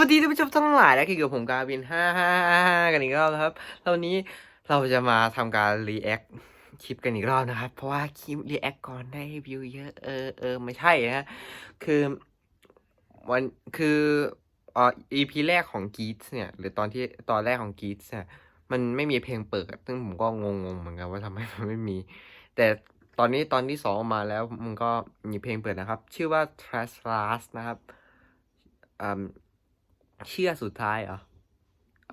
วัสดีท่านผู้ชมทั้งหลายนะคือกับผมกาบินห้าห้ากันอีกรอบนะครับแล้ววันนี้เราจะมาทำการรีแอคคลิปกันอีกรอบนะครับ เพราะว่าคลิปรีแอคก่อนได้วิวเยอะ เออเออไม่ใช่นะคือวันคืออ่า EP แรกของกีตเนี่ย หรือตอนที่ตอนแรกของกีตเนี่ยมันไม่มีเพลงเปิด ซึ่งผมก็งงๆเหมือนกันว่าทำไมมันไม่มี แต่ตอนนี้ตอนที่สองมาแล้วมันก็มีเพลงเปิดนะครับ ชื่อว่า Trash Last นะครับอืม เชื่อสุดท้ายเหรอ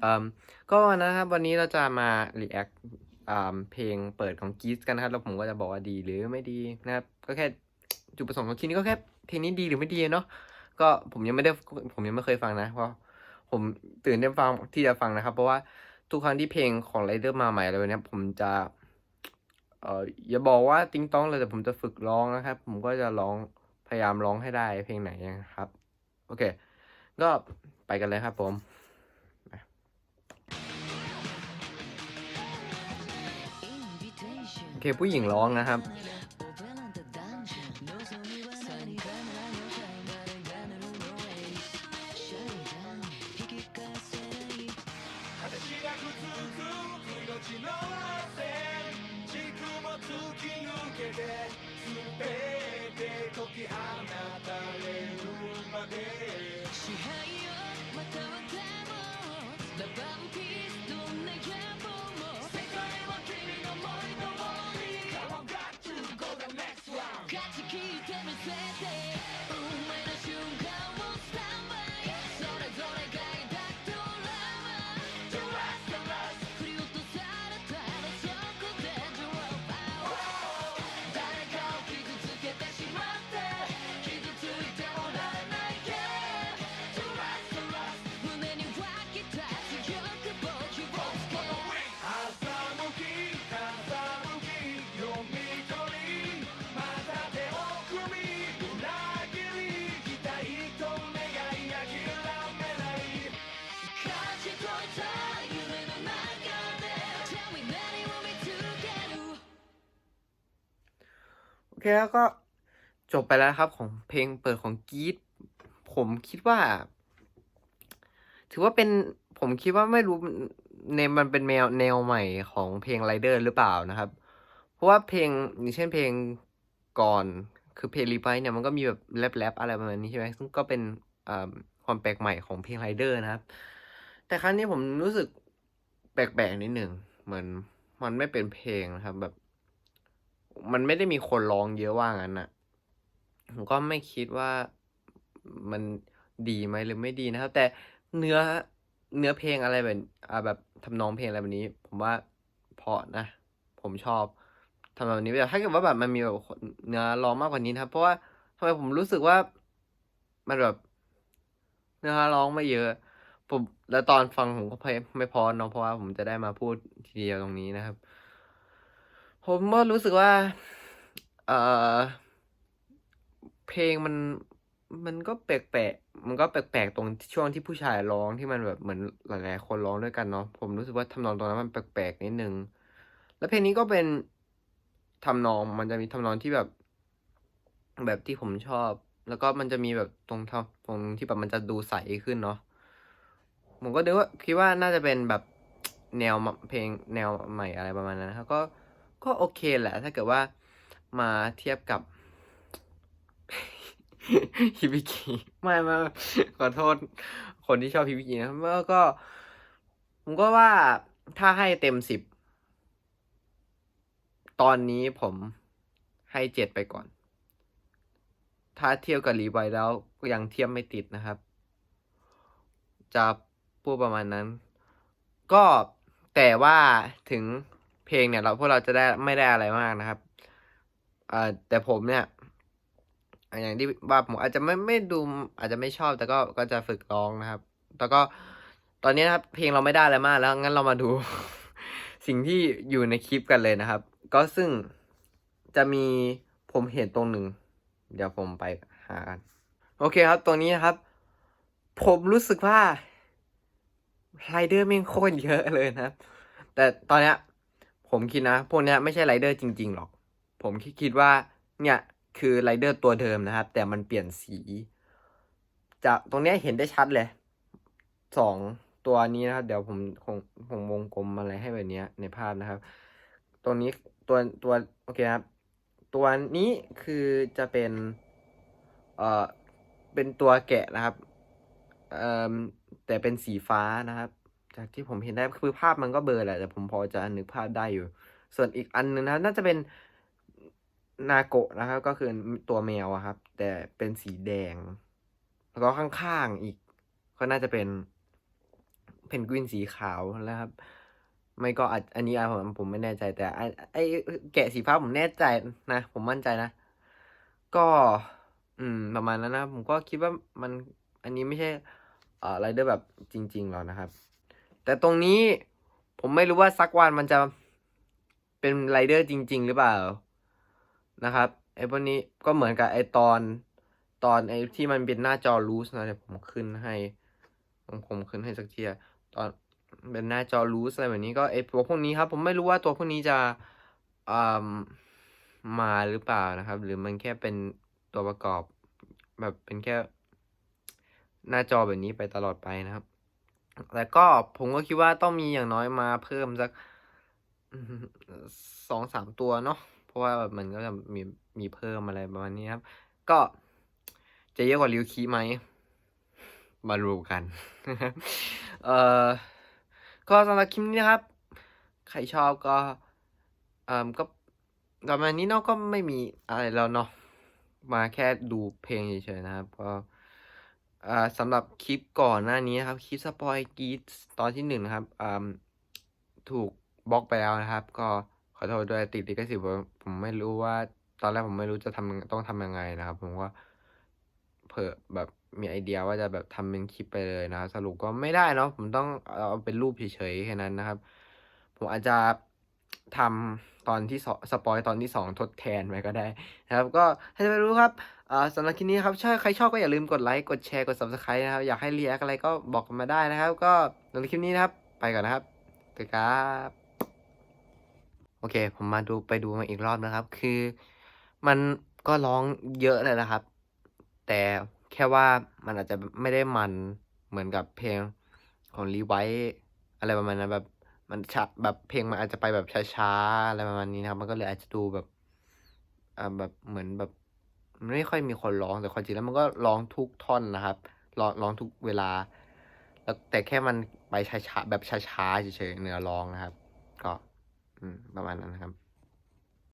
อืมก็นะครับ วันนี้เราจะมา react อ่าเพลงเปิดของกีสกันนะครับ แล้วผมก็จะบอกว่าดีหรือไม่ดีนะครับ ก็แค่จุดประสงค์ของคลิปนี้ก็แค่เพลงนี้ดีหรือไม่ดีเนาะก็ผมยังไม่ได้ผมยังไม่เคยฟังนะ เพราะผมตื่นเต้นฟังที่จะฟังนะครับ เพราะว่าทุกครั้งที่เพลงของไรเดอร์มาใหม่อะไรแบบนี้ผมจะเอ่ออย่าบอกว่าติ้งต้องเลยแต่ผมจะฝึกร้องนะครับ ผมก็จะร้องพยายามร้องให้ได้เพลงไหนนะครับ โอเค ก็ไปกันเลยครับผมโอเคผู้หญิงร้องนะครับ แล้วก็จบไปแล้วครับของเพลงเปิดของกีตผมคิดว่า ถือว่าเป็นผมคิดว่าไม่รู้ในมันเป็นแนวแนวใหม่ของเพลงไรเดอร์หรือเปล่านะครับ เพราะว่าเพลงอย่างเช่นเพลงก่อนคือเพลงรีไ e เนี่ยมันก็มีแบบแรปแรปอะไรประมาณนี้ใช่ไหมซึ่งก็เป็นความแปลกใหม่ของเพลงไรเดอร์นะครับ แต่ครั้งนี้ผมรู้สึกแปลกๆนิดหนึ่งเหมือนมันไม่เป็นเพลงนะครับแบบ มันไม่ได้มีคนร้องเยอะว่างั้นอะผมก็ไม่คิดว่ามันดีไหมหรือไม่ดีนะครับ แต่เนื้อเนื้อเพลงอะไรแบบอ่าแบบทำนองเพลงอะไรแบบนี้ ผมว่าเพาะนะ ผมชอบทำนองแบบนี้แต่ถ้าเกิดว่าแบบมันมีแบบเนื้อร้องมากกว่านี้นะครับ เพราะว่าทำไมผมรู้สึกว่ามันแบบเนื้อร้องไม่เยอะ ผมแล้วตอนฟังผมก็ไม่ไม่พอเนาะเพราะว่าผมจะได้มาพูดทีเดียวตรงนี้นะครับ ผมก็รู้สึกว่า เออเพลงมันมันก็แปลกๆ มันก็แปลกๆ ตรงช่วงที่ผู้ชายร้องที่มันแบบเหมือนหลายๆ คนร้องด้วยกันเนาะ ผมรู้สึกว่าทำนองตรงนั้นมันแปลกๆนิดนึง แล้วเพลงนี้ก็เป็นทำนอง มันจะมีทำนองที่แบบ แบบที่ผมชอบ แล้วก็มันจะมีแบบตรงทำตรงที่แบบมันจะดูใสขึ้นเนาะ ผมก็นึกว่าคิดว่าน่าจะเป็นแบบแนวเพลงแนวใหม่อะไรประมาณนั้นครับก็ ก็โอเคแหละ ถ้าเกิดว่ามาเทียบกับฮิบิกิไม่ไม่ขอโทษ คนที่ชอบฮิบิกินะครับแล้วก็ ผมก็ว่าถ้าให้เต็มสิบ ตอนนี้ผมให้เจ็ดไปก่อน ถ้าเทียบกับรีไวแล้วก็ยังเทียบไม่ติดนะครับ จะพูดประมาณนั้น ก็แต่ว่าถึง ลงเนี่ยเราพวกเราจะได้ไม่ได้อะไรมากนะครับเอ่อแต่ผมเนี่ยอย่างที่ว่าผมอาจจะไม่ไม่ดูอาจจะไม่ชอบแต่ก็ก็จะฝึกร้องนะครับ แล้วก็ตอนนี้นะครับเพลงเราไม่ได้อะไรมากแล้วงั้นเรามาดู สิ่งที่อยู่ในคลิปกันเลยนะครับ ก็ซึ่งจะมีผมเห็นตรงหนึ่ง เดี๋ยวผมไปหาโอเคครับตรงนี้นะครับ ผมรู้สึกว่าไรเดอร์แม่งโคตรเยอะเลยนะครับแต่ตอนนี้ ผมคิดนะ พวกนี้ไม่ใช่ไรเดอร์จริง ๆ หรอก ผมคิดว่าเนี่ยคือไรเดอร์ตัวเดิมนะครับ แต่มันเปลี่ยนสีจากตรงนี้เห็นได้ชัดเลยสองตัวนี้นะครับ เดี๋ยวผมคงผมวงกลมอะไรให้แบบนี้ในภาพนะครับตัวนี้ตัวตัวโอเคครับ ตัวนี้คือจะเป็นเอ่อเป็นตัวแกะนะครับเอ่อแต่เป็นสีฟ้านะครับ จากที่ผมเห็นได้คือภาพมันก็เบลอแหละแต่ผมพอจะนึกภาพได้อยู่ ส่วนอีกอันหนึ่งนะน่าจะเป็นนาโกะนะครับ ก็คือตัวแมวครับ แต่เป็นสีแดง แล้วก็ข้างๆอีก ก็น่าจะเป็นเพนกวินสีขาวนะครับ ไม่ก็อันนี้ผมผมไม่แน่ใจ แต่ไอไอแกะสีฟ้าผมแน่ใจนะ ผมมั่นใจนะ ก็ อืม ประมาณนั้นนะ ผมก็คิดว่ามันอันนี้ไม่ใช่เอ่อไรเดอร์แบบจริงๆหรอกนะครับ แต่ตรงนี้ผมไม่รู้ว่าสักวันมันจะเป็นไรเดอร์จริง ๆ หรือเปล่านะครับไอ้พวกนี้ก็เหมือนกับไอ้ตอนตอนไอ้ที่มันเป็นหน้าจอรูสนะเดี๋ยวผมขึ้นให้ผมผมขึ้นให้สักทีอะตอนเป็นหน้าจอรูสอะไรแบบนี้ก็ไอ้ตัวพวกนี้ครับ ผมไม่รู้ว่าตัวพวกนี้จะอ่ามาหรือเปล่านะครับ หรือมันแค่เป็นตัวประกอบ แบบเป็นแค่หน้าจอแบบนี้ไปตลอดไปนะครับ แต่ก็ผมก็คิดว่าต้องมีอย่างน้อยมาเพิ่มสักสองสามตัวเนาะเพราะว่าแบบมันก็จะมีมีเพิ่มอะไรประมาณนี้ครับ ก็จะเยอะกว่าริวคีไหมมาดูกัน เอ่อก็สำหรับคลิปนี้นะครับ ใครชอบก็เอ่อก็ประมาณนี้เนาะก็ไม่มีอะไรแล้วเนาะมาแค่ดูเพลงเฉยๆนะครับก็ อ่าสำหรับคลิปก่อนหน้านี้นะครับคลิปสปอยกีดตอนที่หนึ่งนะครับอ่าถูกบล็อกไปแล้วนะครับ ก็ขอโทษด้วยติดลิขสิทธิ์ผมไม่รู้ว่า ตอนแรกผมไม่รู้จะทำต้องทำยังไงนะครับ ผมก็เผื่อแบบมีไอเดียว่าจะแบบทำเป็นคลิปไปเลยนะครับสรุปก็ไม่ได้เนาะผมต้องเอาเป็นรูปเฉยๆแค่นั้นนะครับ ผมอาจจะทำตอนที่สองสปอยตอนที่สองทดแทนไว้ก็ได้นะครับ ก็ให้ไปรู้ครับ อ่าสำหรับคลิปนี้ครับถ้าใครชอบก็อย่าลืมกดไลค์กดแชร์กด subscribe นะครับ อยากให้รีแอคอะไรก็บอกกันมาได้นะครับ ก็สำหรับคลิปนี้นะครับ ไปก่อนนะครับสวัสดีครับโอเค ผมมาดูไปดูมาอีกรอบนะครับ คือมันก็ร้องเยอะเลยนะครับ แต่แค่ว่ามันอาจจะไม่ได้มันเหมือนกับเพลงของรีไวท์อะไรประมาณนั้นแบบมันชะแบบเพลงมันอาจจะไปแบบช้าๆอะไรประมาณนี้นะครับ มันก็เลยอาจจะดูแบบอ่าแบบเหมือนแบบ มันไม่ค่อยมีคนร้องแต่ความจริงแล้วมันก็ร้องทุกท่อนนะครับร้องร้องทุกเวลา แล้วแต่แค่มันไปช้าๆแบบช้าๆเฉยๆเนื้อร้องนะครับ ก็ประมาณนั้นนะครับ